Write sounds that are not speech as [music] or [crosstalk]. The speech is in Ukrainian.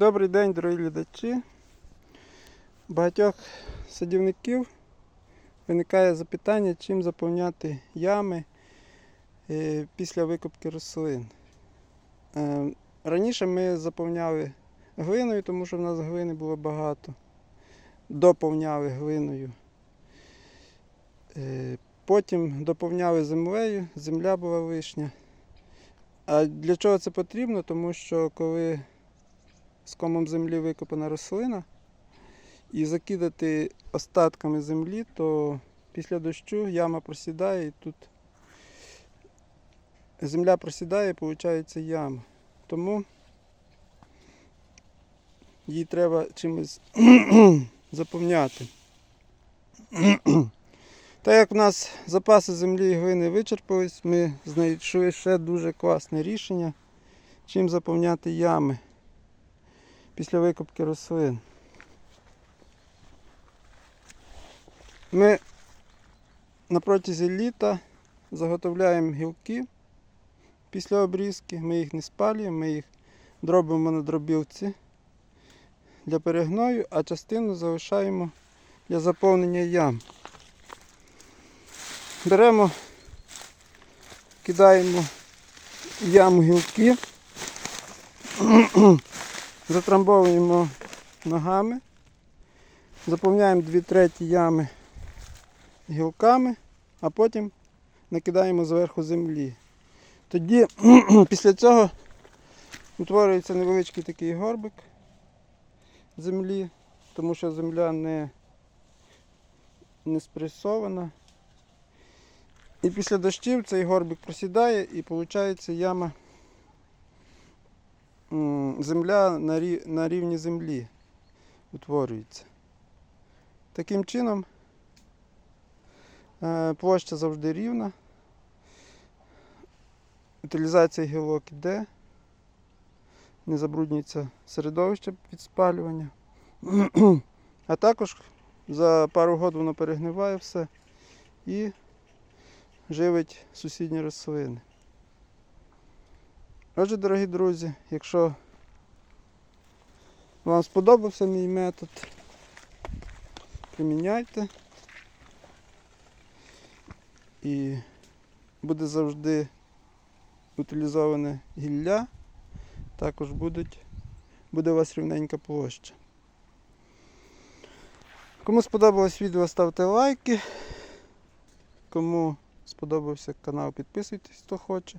Добрий день, дорогі глядачі. Багатьох садівників виникає запитання, чим заповняти ями е, після викопки рослин. Е, Раніше ми заповняли глиною, тому що в нас глини було багато. Доповняли глиною. Е, Потім доповняли землею, земля була лишня. А для чого це потрібно? Тому що коли з комом землі викопана рослина і закидати остатками землі, то після дощу яма просідає і тут земля просідає і виходить яма. Тому їй треба чимось [clears throat] заповняти. [clears throat] Так як в нас запаси землі і глини вичерпались, ми знайшли ще дуже класне рішення, чим заповняти ями після викопки рослин. Ми на протязі літа заготовляємо гілки після обрізки, ми їх не спалюємо, ми їх дробимо на дробілці для перегною, а частину залишаємо для заповнення ям. Беремо, кидаємо яму гілки, затрамбовуємо ногами, заповняємо 2 треті ями гілками, а потім накидаємо зверху землі. Тоді [clears throat] після цього утворюється невеличкий такий горбик землі, тому що земля не, не спресована. І після дощів цей горбик просідає і виходить яма земля на рі- на рівні землі утворюється. Таким чином е, площа завжди рівна. Утилізація гілок іде, не забруднюється середовище під спалювання. А також за пару років воно перегниває все і живить сусідні рослини. Отже, дорогі друзі, якщо вам сподобався мій метод, приміняйте і буде завжди утилізоване гілля, також будуть, буде у вас рівненька площа. Кому сподобалось відео, ставте лайки. Кому сподобався канал, підписуйтесь, хто хоче.